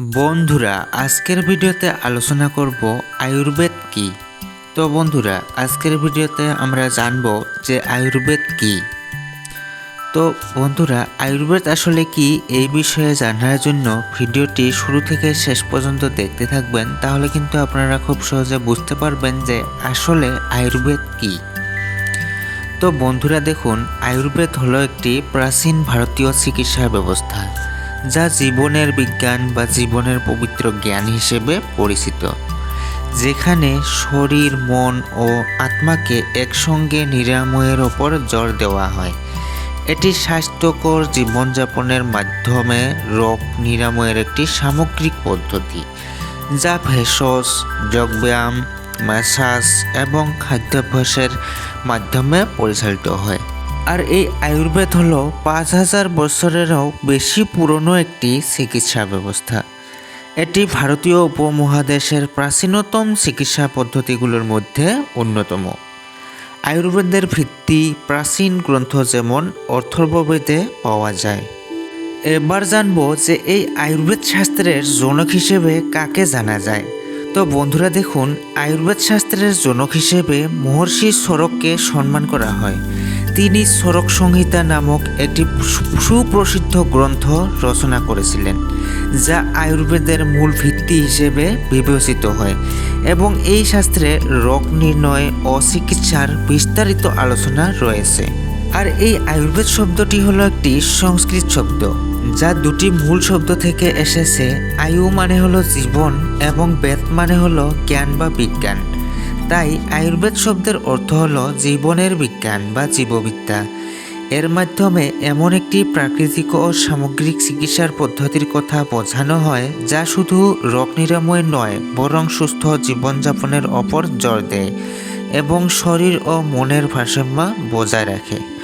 বন্ধুরা, আজকের ভিডিওতে আলোচনা করব আয়ুর্বেদ কি। তো বন্ধুরা, আজকের ভিডিওতে আমরা জানব যে আয়ুর্বেদ কি। তো বন্ধুরা, আয়ুর্বেদ আসলে কি এই বিষয়ে জানার জন্য ভিডিওটি শুরু থেকে শেষ পর্যন্ত দেখতে থাকবেন, তাহলে কিন্তু আপনারা খুব সহজে বুঝতে পারবেন যে আসলে আয়ুর্বেদ কি। তো বন্ধুরা, দেখুন, আয়ুর্বেদ হলো একটি প্রাচীন ভারতীয় চিকিৎসা ব্যবস্থা। যা জীবনের বিজ্ঞান বা জীবনের পবিত্র জ্ঞান হিসেবে পরিচিত, যেখানে শরীর, মন ও আত্মাকে একসঙ্গে নিরাময়ের ওপর জোর দেওয়া হয়। এটি স্বাস্থ্যকর জীবনযাপনের মাধ্যমে রোগ নিরাময়ের একটি সামগ্রিক পদ্ধতি, যা ভেষজ, যোগব্যায়াম, ম্যাসাজ এবং খাদ্যাভ্যাসের মাধ্যমে পরিচালিত হয়। আর এই আয়ুর্বেদ হলো পাঁচ হাজার বছরেরও বেশি পুরনো একটি চিকিৎসা ব্যবস্থা। এটি ভারতীয় উপমহাদেশের প্রাচীনতম চিকিৎসা পদ্ধতিগুলোর মধ্যে অন্যতম। আয়ুর্বেদের ভিত্তি প্রাচীন গ্রন্থ যেমন অর্থর্ববেদে পাওয়া যায়। এবার জানব যে এই আয়ুর্বেদ শাস্ত্রের জনক হিসেবে কাকে জানা যায়। তো বন্ধুরা দেখুন, আয়ুর্বেদ শাস্ত্রের জনক হিসেবে মহর্ষি সড়ককে সম্মান করা হয়। তিনি সরক সংহিতা নামক একটি সুপ্রসিদ্ধ গ্রন্থ রচনা করেছিলেন, যা আয়ুর্বেদের মূল ভিত্তি হিসেবে বিবেচিত হয় এবং এই শাস্ত্রে রোগ নির্ণয় ও চিকিৎসার বিস্তারিত আলোচনা রয়েছে। আর এই আয়ুর্বেদ শব্দটি হলো একটি সংস্কৃত শব্দ, যা দুটি মূল শব্দ থেকে এসেছে। আয়ু মানে হলো জীবন এবং বেদ মানে হলো জ্ঞান বা বিজ্ঞান। তাই আয়ুর্বেদ শব্দের অর্থ হল জীবনের বিজ্ঞান বা জীববিদ্যা। এর মাধ্যমে এমন একটি প্রাকৃতিক ও সামগ্রিক চিকিৎসার পদ্ধতির কথা বোঝানো হয়, যা শুধু রোগ নিরাময় নয়, বরং সুস্থ জীবনযাপনের ওপর জোর দেয় এবং শরীর ও মনের ভারসাম্য বজায় রাখে।